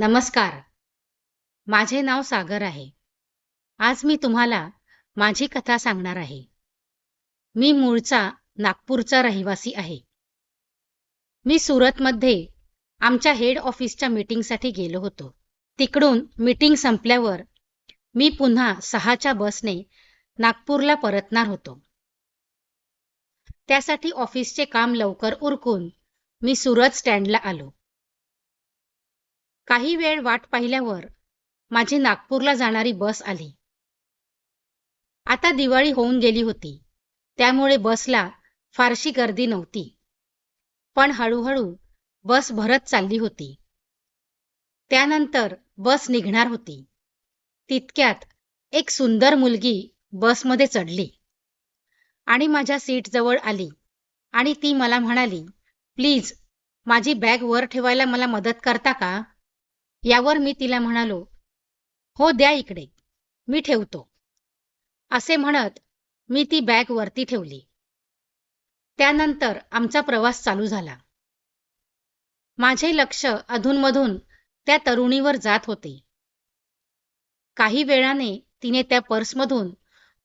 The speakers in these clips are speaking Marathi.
नमस्कार. माझे नाव सागर आहे. आज मी तुम्हाला माझी कथा सांगणार आहे. मी मूळचा नागपूरचा रहिवासी आहे. मी सुरतमध्ये आमच्या हेड ऑफिसच्या मीटिंगसाठी गेलो होतो. तिकडून मीटिंग संपल्यावर मी पुन्हा सहाच्या बसने नागपूरला परतणार होतो. त्यासाठी ऑफिसचे काम लवकर उरकून मी सुरत स्टँडला आलो. काही वेळ वाट पाहिल्यावर माझी नागपूरला जाणारी बस आली. आता दिवाळी होऊन गेली होती. त्यामुळे बसला फारशी गर्दी नव्हती. पण हळूहळू बस भरत चालली होती. त्यानंतर बस निघणार होती. तितक्यात एक सुंदर मुलगी बसमध्ये चढली. आणि माझ्या सीटजवळ आली. आणि ती मला म्हणाली प्लीज माझी बॅग वर ठेवायला मला मदत करता का? यावर मी तिला म्हणालो हो द्या इकडे. मी ठेवतो. असे म्हणत मी ती बॅग वरती ठेवली. त्यानंतर आमचा प्रवास चालू झाला. माझे लक्ष अधूनमधून त्या तरुणीवर जात होते. काही वेळाने तिने त्या पर्समधून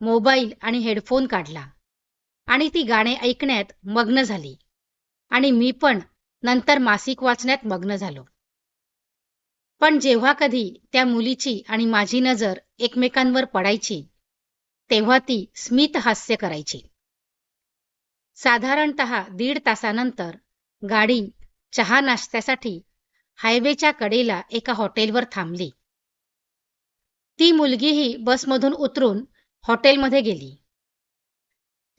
मोबाईल आणि हेडफोन काढला आणि ती गाणे ऐकण्यात मग्न झाली आणि मी पण नंतर मासिक वाचण्यात मग्न झालो. पण जेव्हा कधी त्या मुलीची आणि माझी नजर एकमेकांवर पडायची तेव्हा ती स्मित हास्य करायची. साधारणत दीड तासानंतर गाडी चहा नाश्त्यासाठी हायवेच्या कडेला एका हॉटेलवर थांबली. ती मुलगीही बसमधून उतरून हॉटेलमध्ये गेली.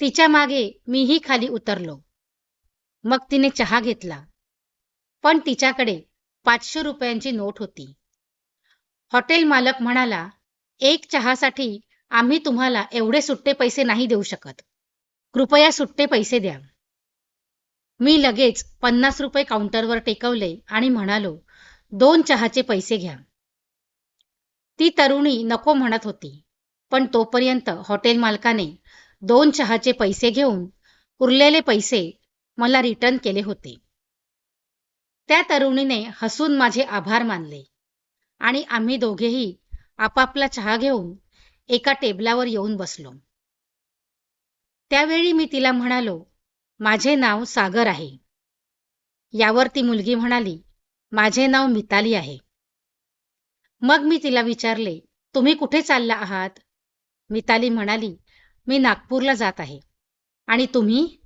तिच्यामागे मीही खाली उतरलो. मग तिने चहा घेतला. पण तिच्याकडे पाचशे रुपयांची नोट होती. हॉटेल मालक म्हणाला एक चहासाठी आम्ही तुम्हाला एवढे सुट्टे पैसे नाही देऊ शकत. कृपया सुट्टे पैसे द्या. मी लगेच पन्नास रुपये काउंटरवर टेकवले आणि म्हणालो दोन चहाचे पैसे घ्या. ती तरुणी नको म्हणत होती पण तोपर्यंत हॉटेल मालकाने दोन चहाचे पैसे घेऊन उरलेले पैसे मला रिटर्न केले होते. त्या तरुणीने हसून माझे आभार मानले. आणि आम्ही दोघेही आपापला चहा घेऊन एका टेबलावर येऊन बसलो. त्यावेळी मी तिला म्हणालो माझे नाव सागर आहे. यावर ती मुलगी म्हणाली माझे नाव मिताली आहे. मग मी तिला विचारले तुम्ही कुठे चालला आहात? मिताली म्हणाली मी नागपूरला जात आहे. आणि तुम्ही?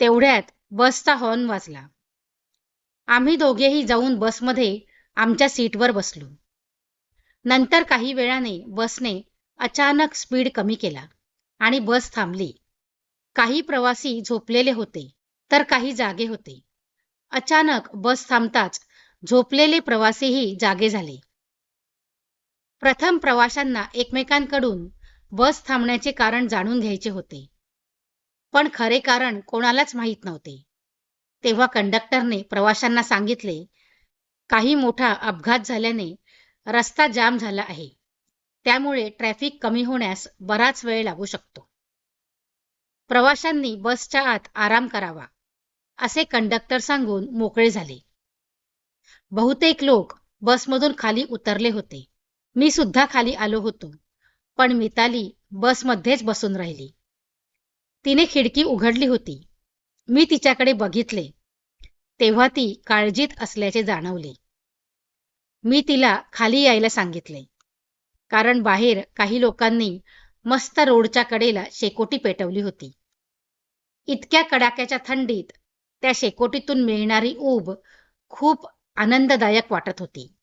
तेवढ्यात बसचा हॉर्न वाजला. आम्ही दोघेही जाऊन बसमध्ये आमच्या सीटवर बसलो. नंतर काही वेळाने बसने अचानक स्पीड कमी केला आणि बस थांबली. काही प्रवासी झोपलेले होते तर काही जागे होते. अचानक बस थांबताच झोपलेले प्रवासीही जागे झाले. प्रथम प्रवाशांना एकमेकांकडून बस थांबण्याचे कारण जाणून घ्यायचे होते. पण खरे कारण कोणालाच माहीत नव्हते. तेव्हा कंडक्टरने प्रवाशांना सांगितले काही मोठा अपघात झाल्याने रस्ता जाम झाला आहे. त्यामुळे ट्रॅफिक कमी होण्यास बराच वेळ लागू शकतो. प्रवाशांनी बसच्या आत आराम करावा असे कंडक्टर सांगून मोकळे झाले. बहुतेक लोक बसमधून खाली उतरले होते. मी सुद्धा खाली आलो होतो पण मिताली बसमध्येच बसून राहिली. तिने खिडकी उघडली होती. मी तिच्याकडे बघितले. तेव्हा ती काळजीत असल्याचे जाणवले. मी तिला खाली यायला सांगितले. कारण बाहेर काही लोकांनी मस्त रोडच्या कडेला शेकोटी पेटवली होती. इतक्या कडाक्याच्या थंडीत त्या शेकोटीतून मिळणारी ऊब खूप आनंददायक वाटत होती.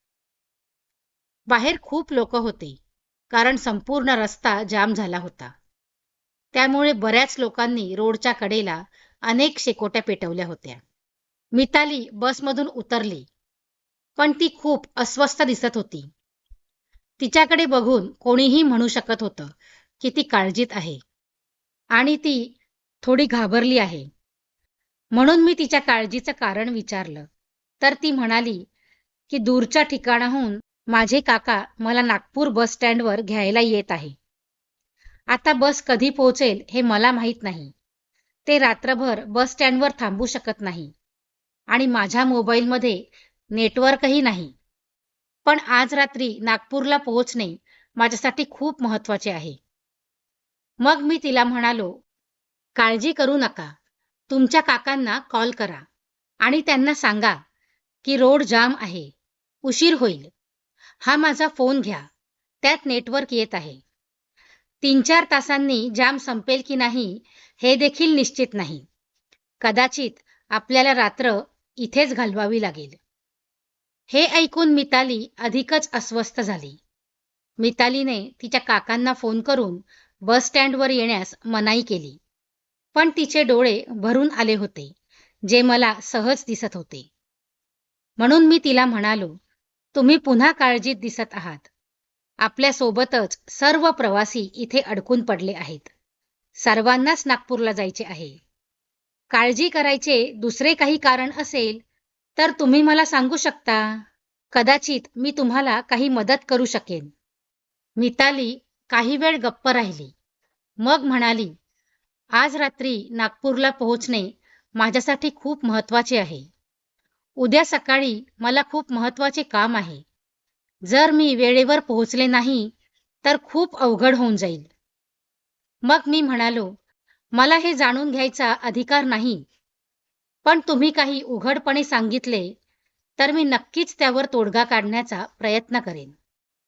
बाहेर खूप लोक होते कारण संपूर्ण रस्ता जाम झाला होता. त्यामुळे बऱ्याच लोकांनी रोडच्या कडेला अनेक शेकोट्या पेटवल्या होत्या. मिताली बसमधून उतरली. पण ती खूप अस्वस्थ दिसत होती. तिच्याकडे बघून कोणीही म्हणू शकत होतं की ती काळजीत आहे. आणि ती थोडी घाबरली आहे. म्हणून मी तिच्या काळजीचं कारण विचारलं. तर ती म्हणाली की दूरच्या ठिकाणाहून माझे काका मला नागपूर बस स्टँडवर घ्यायला येत आहे. आता बस कधी पोहोचेल हे मला माहीत नाही. ते रात्रभर बस स्टँडवर थांबू शकत नाही. आणि माझ्या मोबाईलमध्ये नेटवर्कही नाही. पण आज रात्री नागपूरला पोहोचणे माझ्यासाठी खूप महत्त्वाचे आहे. मग मी तिला म्हणालो काळजी करू नका. तुमच्या काकांना कॉल करा आणि त्यांना सांगा की रोड जाम आहे. उशीर होईल. हा माझा फोन घ्या. त्यात नेटवर्क येत आहे. तीन चार तासांनी जाम संपेल की नाही हे देखील निश्चित नाही. कदाचित आपल्याला रात्र इथेच घालवावी लागेल. हे ऐकून मिताली अधिकच अस्वस्थ झाली. मितालीने तिच्या काकांना फोन करून बस स्टँडवर येण्यास मनाई केली. पण तिचे डोळे भरून आले होते जे मला सहज दिसत होते. म्हणून मी तिला म्हणालो तुम्ही पुन्हा काळजीत दिसत आहात. आपल्यासोबतच सर्व प्रवासी इथे अडकून पडले आहेत. सर्वांनाच नागपूरला जायचे आहे. काळजी करायचे दुसरे काही कारण असेल तर तुम्ही मला सांगू शकता. कदाचित मी तुम्हाला काही मदत करू शकेन. मिताली काही वेळ गप्प राहिली. मग म्हणाली आज रात्री नागपूरला पोहोचणे माझ्यासाठी खूप महत्त्वाचे आहे. उद्या सकाळी मला खूप महत्त्वाचे काम आहे. जर मी वेळेवर पोहोचले नाही तर खूप अवघड होऊन जाईल. मग मी म्हणालो मला हे जाणून घ्यायचा अधिकार नाही. पण तुम्ही काही उघडपणे सांगितले तर मी नक्कीच त्यावर तोडगा काढण्याचा प्रयत्न करेन.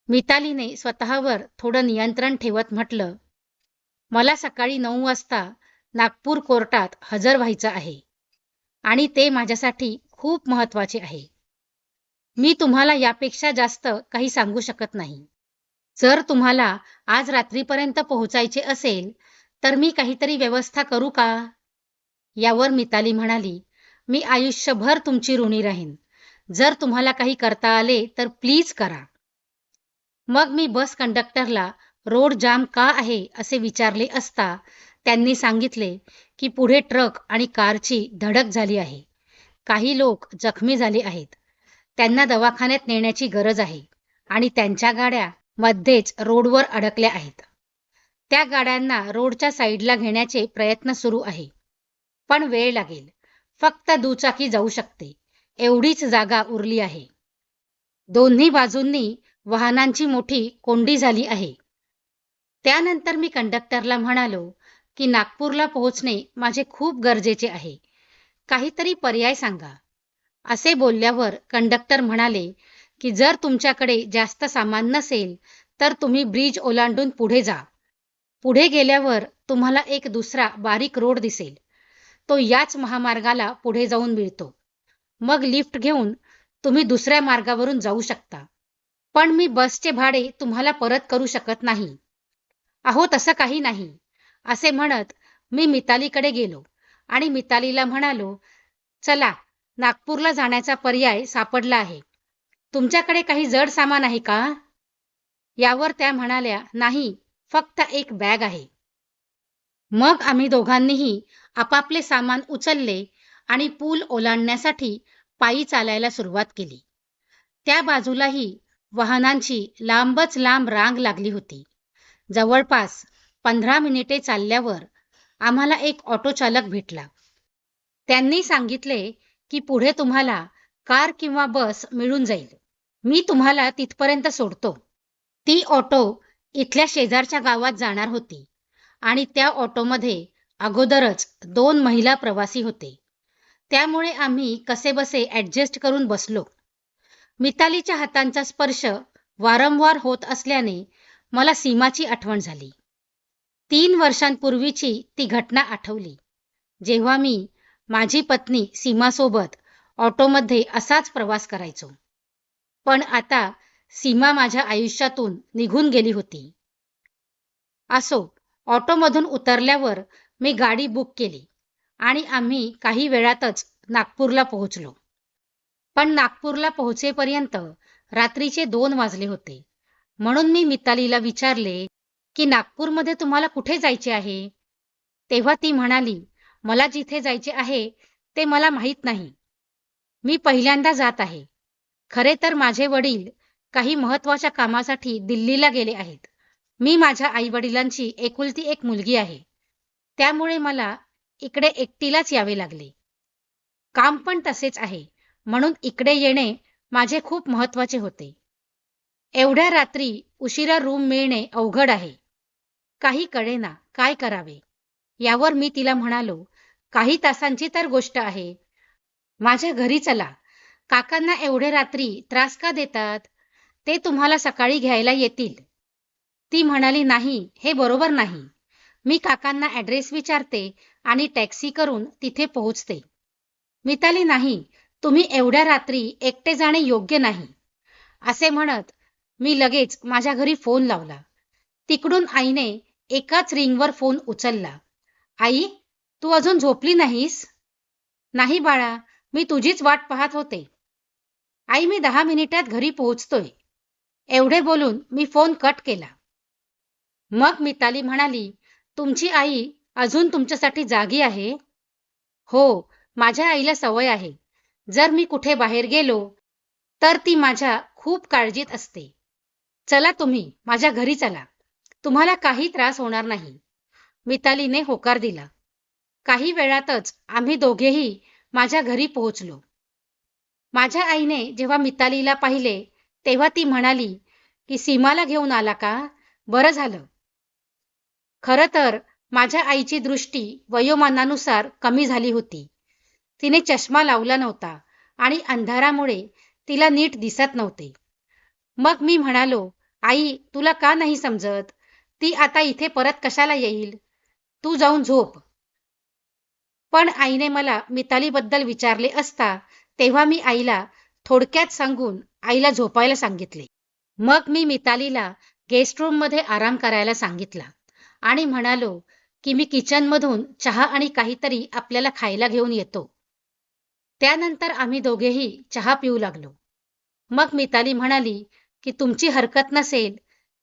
मितालीने स्वतःवर थोडं नियंत्रण ठेवत म्हटलं मला सकाळी नऊ वाजता नागपूर कोर्टात हजर व्हायचं आहे आणि ते माझ्यासाठी खूप महत्त्वाचे आहे. मी तुम्हाला यापेक्षा जास्त काही सांगू शकत नाही. जर तुम्हाला आज रात्रीपर्यंत पोहोचायचे असेल तर मी काहीतरी व्यवस्था करू का? यावर मिताली म्हणाली मी आयुष्यभर तुमची ऋणी राहीन. जर तुम्हाला काही करता आले तर प्लीज करा. मग मी बस कंडक्टरला रोड जाम का आहे? असे विचारले असता त्यांनी सांगितले की पुढे ट्रक आणि कारची धडक झाली आहे. काही लोक जखमी झाले आहेत. त्यांना दवाखान्यात नेण्याची गरज आहे आणि त्यांच्या गाड्या मध्येच रोडवर अडकल्या आहेत. त्या गाड्यांना रोडच्या साईडला घेण्याचे प्रयत्न सुरू आहे. पण वेळ लागेल. फक्त दुचाकी जाऊ शकते. एवढीच जागा उरली आहे. दोन्ही बाजूंनी वाहनांची मोठी कोंडी झाली आहे. त्यानंतर मी कंडक्टरला म्हणालो की नागपूरला पोहोचणे माझे खूप गरजेचे आहे. काहीतरी पर्याय सांगा. असे बोलल्यावर कंडक्टर म्हणाले की जर तुमच्याकडे जास्त सामान नसेल तर तुम्ही ब्रिज ओलांडून पुढे जा. पुढे गेल्यावर तुम्हाला एक दुसरा बारीक रोड दिसेल. तो याच महामार्गाला पुढे जाऊन मिळतो. मग लिफ्ट घेऊन तुम्ही दुसऱ्या मार्गावरून जाऊ शकता. पण मी बसचे भाडे तुम्हाला परत करू शकत नाही. अहो तसं काही नाही. असे म्हणत मी मितालीकडे गेलो आणि मितालीला म्हणालो चला नागपूरला जाण्याचा पर्याय सापडला आहे. तुमच्याकडे काही जड सामान आहे का? यावर त्या म्हणाल्या नाही फक्त एक बॅग आहे. मग आम्ही दोघांनीही आपापले सामान उचलले आणि पूल ओलांडण्यासाठी पायी चालायला सुरुवात केली. त्या बाजूलाही वाहनांची लांबच लांब रांग लागली होती. जवळपास पंधरा मिनिटे चालल्यावर आम्हाला एक ऑटो चालक भेटला. त्यांनी सांगितले की पुढे तुम्हाला कार किंवा बस मिळून जाईल. मी तुम्हाला तिथपर्यंत सोडतो. ती ऑटो इथल्या शेजारच्या गावात जाणार होती आणि त्या ऑटोमध्ये अगोदरच दोन महिला प्रवासी होते. त्यामुळे आम्ही कसेबसे ॲडजस्ट करून बसलो. मितालीच्या हातांचा स्पर्श वारंवार होत असल्याने मला सीमाची आठवण झाली. तीन वर्षांपूर्वीची ती घटना आठवली. जेव्हा मी माझी पत्नी सीमासोबत ऑटोमध्ये असाच प्रवास करायचो. पण आता सीमा माझ्या आयुष्यातून निघून गेली होती. असो ऑटोमधून उतरल्यावर मी गाडी बुक केली आणि आम्ही काही वेळातच नागपूरला पोहोचलो. पण नागपूरला पोहोचेपर्यंत रात्रीचे दोन वाजले होते. म्हणून मी मितालीला विचारले की नागपूरमध्ये तुम्हाला कुठे जायचे आहे? तेव्हा ती म्हणाली मला जिथे जायचे आहे ते मला माहीत नाही. मी पहिल्यांदा जात आहे. खरे तर माझे वडील काही महत्त्वाच्या कामासाठी दिल्लीला गेले आहेत. मी माझ्या आई वडिलांची एकुलती एक मुलगी आहे. त्यामुळे मला इकडे एकटीलाच यावे लागले. काम पण तसेच आहे. म्हणून इकडे येणे माझे खूप महत्त्वाचे होते. एवढ्या रात्री उशिरा रूम मिळणे अवघड आहे. काही कळेना काय करावे. यावर मी तिला म्हणालो काही तासांची तर गोष्ट आहे. माझ्या घरी चला. काकांना एवढे रात्री त्रास का देतात? ते तुम्हाला सकाळी घ्यायला येतील. ती म्हणाली नाही हे बरोबर नाही. मी काकांना ऍड्रेस विचारते आणि टॅक्सी करून तिथे पोहोचते. मिताली नाही तुम्ही एवढ्या रात्री एकटे जाणे योग्य नाही. असे म्हणत मी लगेच माझ्या घरी फोन लावला. तिकडून आईने एकाच रिंगवर फोन उचलला. आई तू अजून झोपली नाहीस? नाही बाळा मी तुझीच वाट पाहत होते. आई मी दहा मिनिटात घरी पोहोचतोय. एवढे बोलून मी फोन कट केला. मग मिताली म्हणाली तुमची आई अजून तुमच्यासाठी जागी आहे? हो माझ्या आईला सवय आहे. जर मी कुठे बाहेर गेलो तर ती माझ्या खूप काळजीत असते. चला तुम्ही माझ्या घरी चला. तुम्हाला काही त्रास होणार नाही. मितालीने होकार दिला. काही वेळातच आम्ही दोघेही माझ्या घरी पोहोचलो. माझ्या आईने जेव्हा मितालीला पाहिले तेव्हा ती म्हणाली की सीमाला घेऊन आला का? बरं झालं. खरं तर माझ्या आईची दृष्टी वयोमानानुसार कमी झाली होती. तिने चष्मा लावला नव्हता आणि अंधारामुळे तिला नीट दिसत नव्हते. मग मी म्हणालो आई तुला का नाही समजत? ती आता इथे परत कशाला येईल? तू जाऊन झोप. पण आईने मला मितालीबद्दल विचारले असता तेव्हा मी आईला थोडक्यात सांगून आईला झोपायला सांगितले. मग मी मितालीला गेस्ट रूममध्ये आराम करायला सांगितला आणि म्हणालो की मी किचनमधून चहा आणि काहीतरी आपल्याला खायला घेऊन येतो. त्यानंतर आम्ही दोघेही चहा पिऊ लागलो. मग मिताली म्हणाली की तुमची हरकत नसेल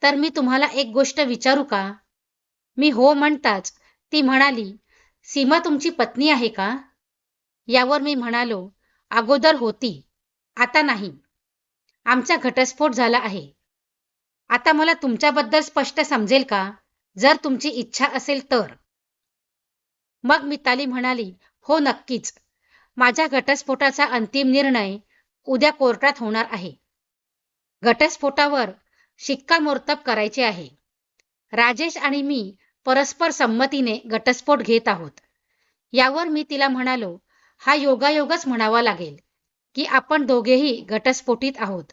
तर मी तुम्हाला एक गोष्ट विचारू का? मी हो म्हणताच ती म्हणाली सीमा तुमची पत्नी आहे का? यावर मी म्हणालो अगोदर होती. आता नाही. आमचा घटस्फोट झाला आहे. आता मला तुमच्याबद्दल स्पष्ट समजेल का? जर तुमची इच्छा असेल तर. मग मिताली म्हणाली हो नक्कीच. माझ्या घटस्फोटाचा अंतिम निर्णय उद्या कोर्टात होणार आहे. घटस्फोटावर शिक्कामोर्तब करायचे आहे. राजेश आणि मी परस्पर संमतीने घटस्फोट घेत आहोत. यावर मी तिला म्हणालो हा योगायोगच म्हणावा लागेल की आपण दोघेही घटस्फोटीत आहोत.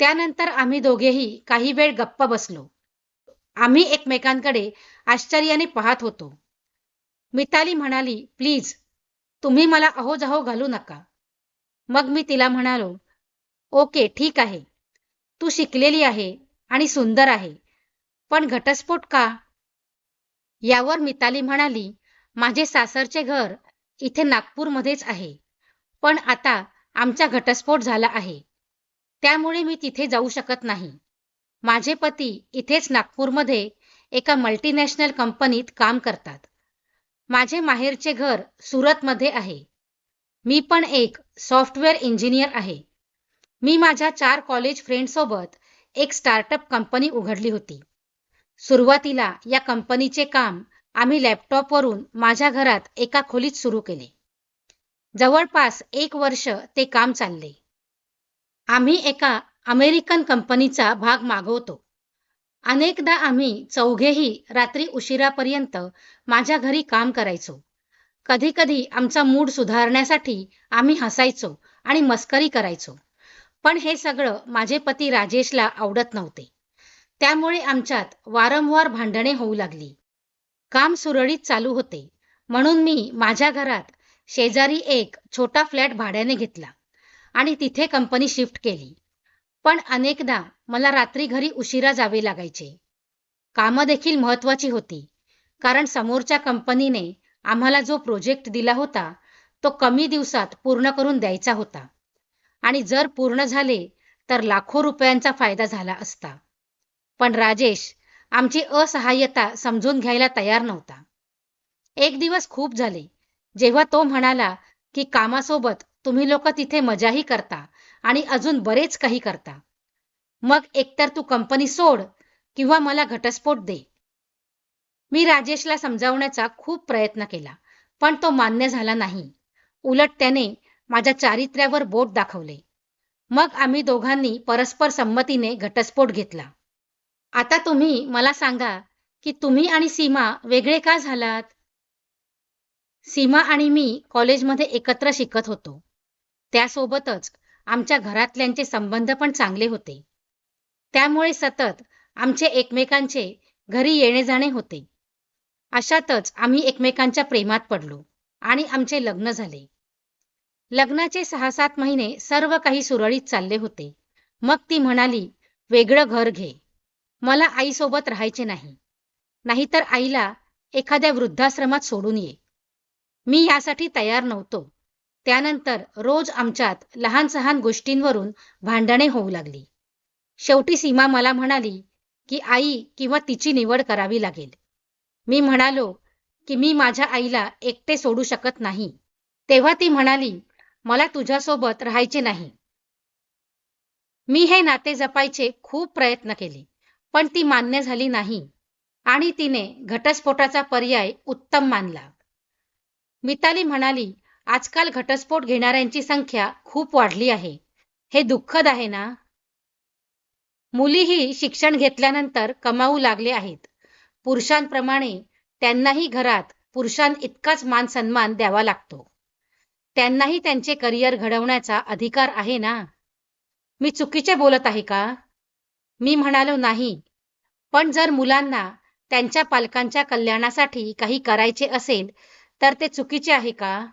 त्यानंतर आम्ही दोघेही काही वेळ गप्प बसलो. आम्ही एकमेकांकडे आश्चर्याने पाहत होतो. मिताली म्हणाली प्लीज तुम्ही मला अहोजाहो घालू नका. मग मी तिला म्हणालो ओके ठीक आहे. तू शिकलेली आहे आणि सुंदर आहे. पण घटस्फोट का? यावर मिताली म्हणाली माझे सासरचे घर इथे नागपूरमध्येच आहे. पण आता आमचा घटस्फोट झाला आहे. त्यामुळे मी तिथे जाऊ शकत नाही. माझे पती इथेच नागपूरमध्ये एका मल्टीनॅशनल कंपनीत काम करतात. माझे माहेरचे घर सुरतमध्ये आहे. मी पण एक सॉफ्टवेअर इंजिनियर आहे. मी माझ्या चार कॉलेज फ्रेंडसोबत एक स्टार्टअप कंपनी उघडली होती. सुरुवातीला या कंपनीचे काम आम्ही लॅपटॉपवरून माझ्या घरात एका खोलीत सुरू केले. जवळपास एक वर्ष ते काम चालले. आम्ही एका अमेरिकन कंपनीचा भाग मागवतो. अनेकदा आम्ही चौघेही रात्री उशिरापर्यंत माझ्या घरी काम करायचो. कधी कधी आमचा मूड सुधारण्यासाठी आम्ही हसायचो आणि मस्करी करायचो. पण हे सगळं माझे पती राजेशला आवडत नव्हते. त्यामुळे आमच्यात वारंवार भांडणे होऊ लागली. काम सुरळीत चालू होते. म्हणून मी माझ्या घरात शेजारी एक छोटा फ्लॅट भाड्याने घेतला आणि तिथे कंपनी शिफ्ट केली. पण अनेकदा मला रात्री घरी उशिरा जावे लागायचे. कामं देखील महत्वाची होती कारण समोरच्या कंपनीने आम्हाला जो प्रोजेक्ट दिला होता तो कमी दिवसात पूर्ण करून द्यायचा होता. आणि जर पूर्ण झाले तर लाखो रुपयांचा फायदा झाला असता. पण राजेश आमची असहाय्यता समजून घ्यायला तयार नव्हता. एक दिवस खूप झाले. जेव्हा तो म्हणाला की कामासोबत तुम्ही लोक तिथे मजाही करता आणि अजून बरेच काही करता. मग एकतर तू कंपनी सोड किंवा मला घटस्फोट दे. मी राजेशला समजावण्याचा खूप प्रयत्न केला पण तो मान्य झाला नाही. उलट त्याने माझ्या चारित्र्यावर बोट दाखवले. मग आम्ही दोघांनी परस्पर संमतीने घटस्फोट घेतला. आता तुम्ही मला सांगा की तुम्ही आणि सीमा वेगळे का झालात? सीमा आणि मी कॉलेजमध्ये एकत्र शिकत होतो. त्यासोबतच आमच्या घरातल्यांचे संबंध पण चांगले होते. त्यामुळे सतत आमचे एकमेकांचे घरी येणे जाणे होते. अशातच आम्ही एकमेकांच्या प्रेमात पडलो आणि आमचे लग्न झाले. लग्नाचे सहा सात महिने सर्व काही सुरळीत चालले होते. मग ती म्हणाली वेगळं घर घे. मला आईसोबत राहायचे नाही. नाहीतर आईला एखाद्या वृद्धाश्रमात सोडून ये. मी यासाठी तयार नव्हतो. त्यानंतर रोज आमच्यात लहान सहान गोष्टींवरून भांडणे होऊ लागली. शेवटी सीमा मला म्हणाली की आई किंवा तिची निवड करावी लागेल. मी म्हणालो की मी माझ्या आईला एकटे सोडू शकत नाही. तेव्हा ती म्हणाली मला तुझ्यासोबत राहायचे नाही. मी हे नाते जपायचे खूप प्रयत्न केले. पण ती मान्य झाली नाही. आणि तिने घटस्फोटाचा पर्याय उत्तम मानला. मिताली म्हणाली आजकाल घटस्फोट घेणाऱ्यांची संख्या खूप वाढली आहे. हे दुःखद आहे ना? मुलीही शिक्षण घेतल्यानंतर कमावू लागले आहेत. पुरुषांप्रमाणे त्यांनाही घरात पुरुषां इतकाच मान सन्मान द्यावा लागतो. त्यांनाही त्यांचे करिअर घडवण्याचा अधिकार आहे ना? मी चुकीचे बोलत आहे का? मी म्हणालो नाही. पण जर मुलांना त्यांच्या पालकांच्या कल्याणासाठी काही करायचे असेल तर ते चुकीचे आहे का?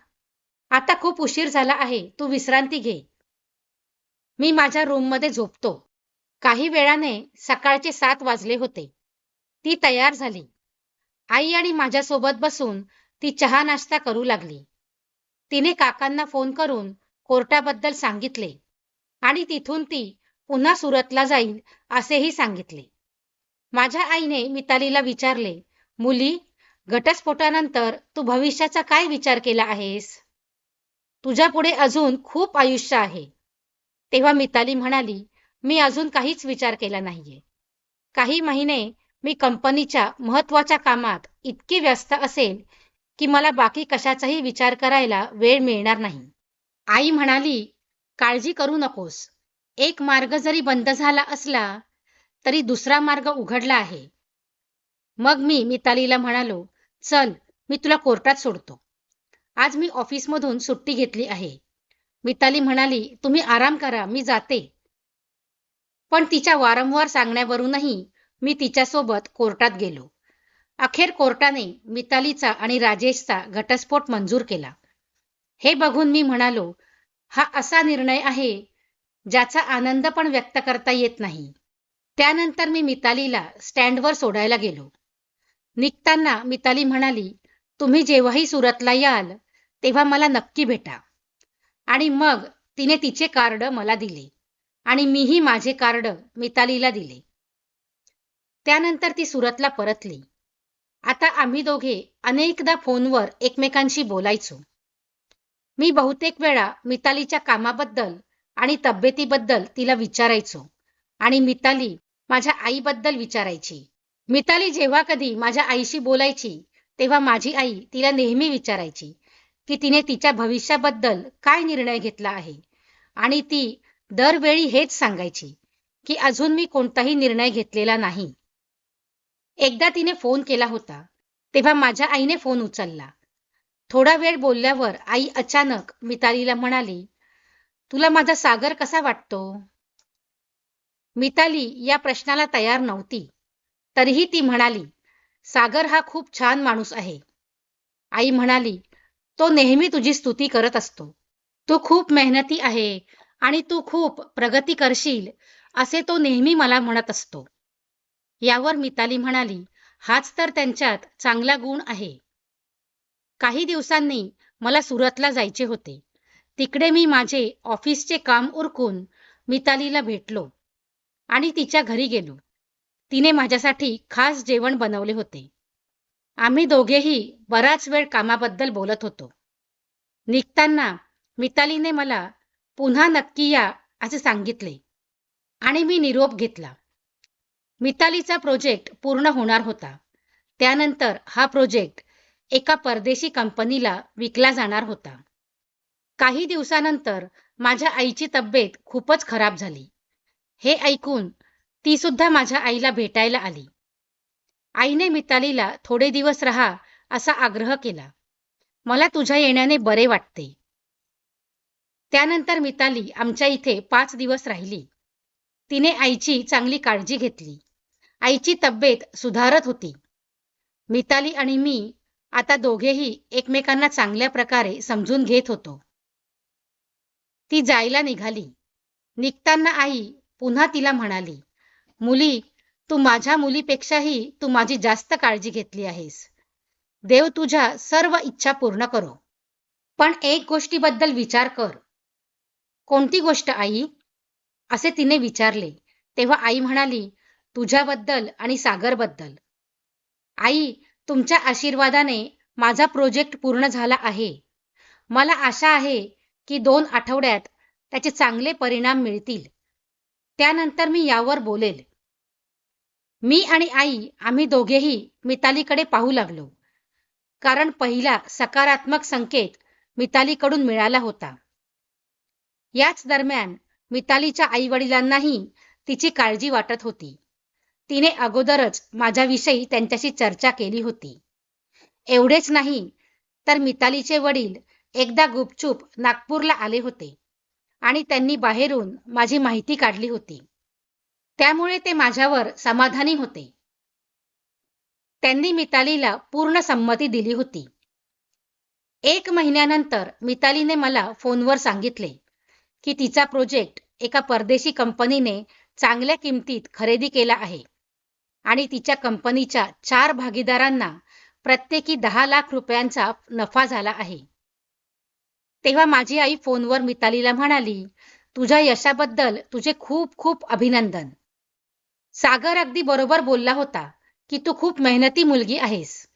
आता खूप उशीर झाला आहे तू विश्रांती घे. मी माझ्या रूममध्ये झोपतो. काही वेळाने सकाळचे सात वाजले होते. ती तयार झाली. आई आणि माझ्यासोबत बसून ती चहा नाश्ता करू लागली. तिने काकांना फोन करून कोर्टाबद्दल सांगितले आणि तिथून ती पुन्हा सुरतला जाईल असेही सांगितले. माझ्या आईने मितालीला विचारले मुली घटस्फोटानंतर तू भविष्याचा काय विचार केला आहेस? तुझ्या पुढे अजून खूप आयुष्य आहे. तेव्हा मिताली म्हणाली मी अजून काहीच विचार केला नाहीये. काही महिने मी कंपनीच्या महत्त्वाच्या कामात इतकी व्यस्त असेल की मला बाकी कशाचाही विचार करायला वेळ मिळणार नाही. आई म्हणाली काळजी करू नकोस. एक मार्ग जरी बंद झाला असला तरी दुसरा मार्ग उघडला आहे. मग मी मितालीला म्हणालो चल मी तुला कोर्टात सोडतो. आज मी ऑफिसमधून सुट्टी घेतली आहे. मिताली म्हणाली तुम्ही आराम करा मी जाते. पण तिच्या वारंवार सांगण्यावरूनही मी तिच्यासोबत कोर्टात गेलो. अखेर कोर्टाने मितालीचा आणि राजेशचा घटस्फोट मंजूर केला. हे बघून मी म्हणालो हा असा निर्णय आहे ज्याचा आनंद पण व्यक्त करता येत नाही. त्यानंतर मी मितालीला स्टँडवर सोडायला गेलो. निघताना मिताली म्हणाली तुम्ही जेव्हाही सुरतला याल तेव्हा मला नक्की भेटा. आणि मग तिने तिचे कार्ड मला दिले आणि मीही माझे कार्ड मितालीला दिले. त्यानंतर ती सुरतला परतली. आता आम्ही दोघे अनेकदा फोनवर एकमेकांशी बोलायचो. मी बहुतेक वेळा मितालीच्या कामाबद्दल आणि तब्येतीबद्दल तिला विचारायचो. आणि मिताली माझ्या आईबद्दल विचारायची. मिताली जेव्हा कधी माझ्या आईशी बोलायची तेव्हा माझी आई तिला नेहमी विचारायची की तिने तिच्या भविष्याबद्दल काय निर्णय घेतला आहे? आणि ती दरवेळी हेच सांगायची की अजून मी कोणताही निर्णय घेतलेला नाही. एकदा तिने फोन केला होता तेव्हा माझ्या आईने फोन उचलला. थोडा वेळ बोलल्यावर आई अचानक मितालीला म्हणाली तुला माझा सागर कसा वाटतो? मिताली या प्रश्नाला तयार नव्हती. तरीही ती म्हणाली सागर हा खूप छान माणूस आहे. आई म्हणाली तो नेहमी तुझी स्तुती करत असतो. तू खूप मेहनती आहे आणि तू खूप प्रगती करशील असे तो नेहमी मला म्हणत असतो. यावर मिताली म्हणाली हाच तर त्यांच्यात चांगला गुण आहे. काही दिवसांनी मला सुरतला जायचे होते. तिकडे मी माझे ऑफिसचे काम उरकून मितालीला भेटलो आणि तिच्या घरी गेलो. तिने माझ्यासाठी खास जेवण बनवले होते. आम्ही दोघेही बराच वेळ कामाबद्दल बोलत होतो. निघताना मितालीने मला पुन्हा नक्की या असे सांगितले आणि मी निरोप घेतला. मितालीचा प्रोजेक्ट पूर्ण होणार होता. त्यानंतर हा प्रोजेक्ट एका परदेशी कंपनीला विकला जाणार होता. काही दिवसानंतर माझ्या आईची तब्येत खूपच खराब झाली. हे ऐकून ती सुद्धा माझ्या आईला भेटायला आली. आईने मितालीला थोडे दिवस राहा असा आग्रह केला. मला तुझ्या येण्याने बरे वाटते. त्यानंतर मिताली आमच्या इथे पाच दिवस राहिली. तिने आईची चांगली काळजी घेतली. आईची तब्येत सुधारत होती. मिताली आणि मी आता दोघेही एकमेकांना चांगल्या प्रकारे समजून घेत होतो. ती जायला निघाली. निघताना आई पुन्हा तिला म्हणाली मुली तू माझ्या मुलीपेक्षाही तू माझी जास्त काळजी घेतली आहेस. देव तुझ्या सर्व इच्छा पूर्ण करो. पण एक गोष्टीबद्दल विचार कर. कोणती गोष्ट आई? असे तिने विचारले. तेव्हा आई म्हणाली तुझ्याबद्दल आणि सागरबद्दल. आई तुमच्या आशीर्वादाने माझा प्रोजेक्ट पूर्ण झाला आहे. मला आशा आहे की दोन आठवड्यात त्याचे चांगले परिणाम मिळतील. त्यानंतर मी यावर बोलेल. मी आणि आई आम्ही दोघेही मितालीकडे पाहू लागलो. कारण पहिला सकारात्मक संकेत मितालीकडून मिळाला होता. याच दरम्यान मितालीच्या आई वडिलांनाही तिची काळजी वाटत होती. तिने अगोदरच माझ्याविषयी त्यांच्याशी चर्चा केली होती. एवढेच नाही तर मितालीचे वडील एकदा गुपचूप नागपूरला आले होते आणि त्यांनी बाहेरून माझी माहिती काढली होती. त्यामुळे ते माझ्यावर समाधानी होते. त्यांनी मितालीला पूर्ण संमती दिली होती. एक महिन्यानंतर मितालीने मला फोनवर सांगितले की तिचा प्रोजेक्ट एका परदेशी कंपनीने चांगल्या किमतीत खरेदी केला आहे आणि तिच्या कंपनीच्या चार भागीदारांना प्रत्येकी दहा लाख रुपयांचा नफा झाला आहे. तेव्हा माझी आई फोनवर मितालीला म्हणाली तुझ्या यशाबद्दल तुझे खूप खूप अभिनंदन. सागर अगदी बरोबर बोलला होता की तू खूप मेहनती मुलगी आहेस.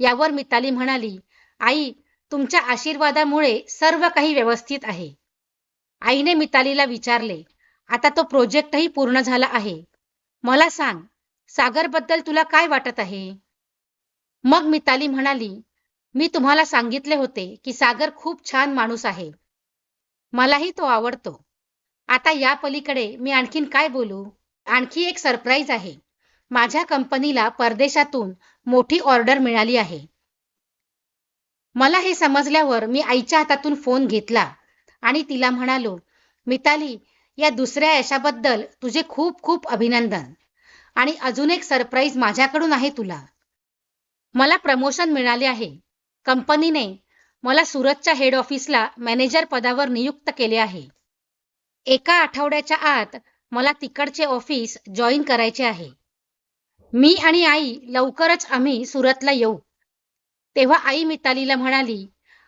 यावर मिताली म्हणाली आई तुमच्या आशीर्वादामुळे सर्व काही व्यवस्थित आहे. आईने मितालीला विचारले आता तो प्रोजेक्टही पूर्ण झाला आहे. मला सांग सागरबद्दल तुला काय वाटत आहे? मग मिताली म्हणाली मी तुम्हाला सांगितले होते की सागर खूप छान माणूस आहे. मलाही तो आवडतो. आता या पलीकडे मी आणखीन काय बोलू? आणखी एक सरप्राईज आहे. माझ्या कंपनीला परदेशातून मोठी ऑर्डर मिळाली आहे. मला हे समजल्यावर मी आईच्या हातातून फोन घेतला आणि तिला म्हणालो मिताली या दुसऱ्या यशाबद्दल तुझे खूप खूप अभिनंदन. आणि अजून एक सरप्राईज माझ्याकडून आहे तुला. मला प्रमोशन मिळाले आहे. कंपनीने मला सुरतच्या हेड ऑफिसला मॅनेजर पदावर नियुक्त केले आहे. एका आठवड्याच्या आत मला तिकडचे ऑफिस जॉईन करायचे आहे. मी आणि आई लवकरच आम्ही सुरतला येऊ. तेव्हा आई मितालीला म्हणाली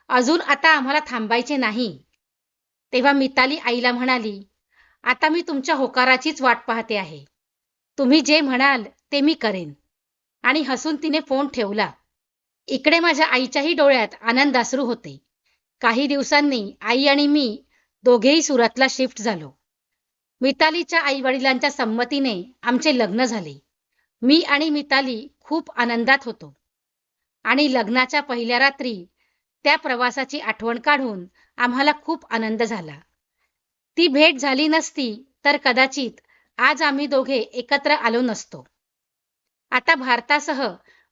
अजून आता आम्हाला थांबायचे नाही. तेव्हा मिताली आईला म्हणाली आता मी तुमच्या होकाराचीच वाट पाहते आहे. तुम्ही जे म्हणाल ते मी करेन. आणि हसून तिने फोन ठेवला. इकडे माझ्या आईच्याही डोळ्यात आनंदाश्रू होते. काही दिवसांनी आई आणि मी दोघेही सुरतला शिफ्ट झालो. मितालीच्या आई वडिलांच्या संमतीने आमचे लग्न झाले. मी आणि मिताली खूप आनंदात होतो. आणि लग्नाच्या पहिल्या रात्री त्या प्रवासाची आठवण काढून आम्हाला खूप आनंद झाला. ती भेट झाली नसती तर कदाचित आज आम्ही दोघे एकत्र आलो नसतो. आता भारतासह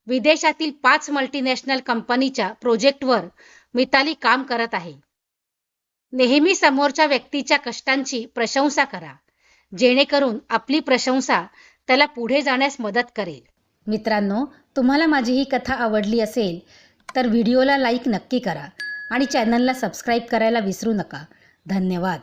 विदेशातील पाच मल्टीनॅशनल कंपनीच्या प्रोजेक्टवर मिताली काम करत आहे. नेहमी समोरच्या व्यक्तीच्या कष्टांची प्रशंसा करा. जेणेकरून आपली प्रशंसा त्याला पुढे जाण्यास मदत करेल. मित्रांनो तुम्हाला माझी ही कथा आवडली असेल तर व्हिडिओला लाईक नक्की करा आणि चॅनलला सबस्क्राईब करायला विसरू नका. धन्यवाद.